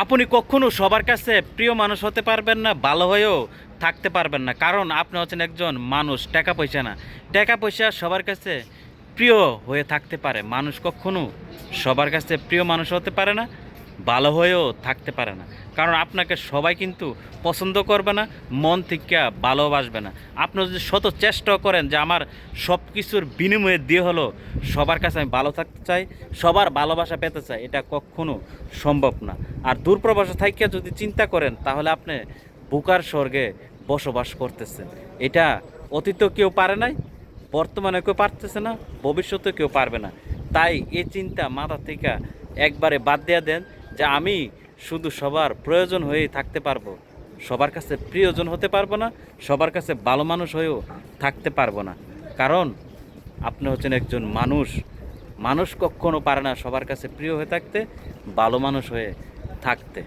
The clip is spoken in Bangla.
আপনি কখনো সবার কাছে প্রিয় মানুষ হতে পারবেন না, ভালো হয়েও থাকতে পারবেন না। কারণ আপনি হচ্ছেন একজন মানুষ, টাকা পয়সা না। টাকা পয়সা সবার কাছে প্রিয় হয়ে থাকতে পারে। মানুষ কখনো সবার কাছে প্রিয় মানুষ হতে পারে না ভালো হয়েও থাকতে পারে না। কারণ আপনাকে সবাই কিন্তু পছন্দ করবে না, মন থেকে ভালোবাসবে না। আপনি যদি শত চেষ্টা করেন যে আমার সব কিছুর বিনিময়ে দিয়ে হলো সবার কাছে আমি ভালো থাকতে চাই, সবার ভালোবাসা পেতে চাই, এটা কখনো সম্ভব না। আর দূরপ্রবাসে থাইকে যদি চিন্তা করেন, তাহলে আপনি বুকার স্বর্গে বসবাস করতেছেন। এটা অতীত কেউ পারে নাই বর্তমানে কেউ পারতেছে না ভবিষ্যতে কেউ পারবে না। তাই এই চিন্তা মাথা থেকে একবারে বাদ দেওয়া দেন যে আমি শুধু সবার প্রয়োজন হয়েই থাকতে পারব, সবার কাছে প্রিয়জন হতে পারব না, সবার কাছে ভালো মানুষ হয়েও থাকতে পারব না। কারণ আপনি হচ্ছেন একজন মানুষ। মানুষ কখনো পারে না সবার কাছে প্রিয় হয়ে থাকতে, ভালো মানুষ হয়ে থাকতে।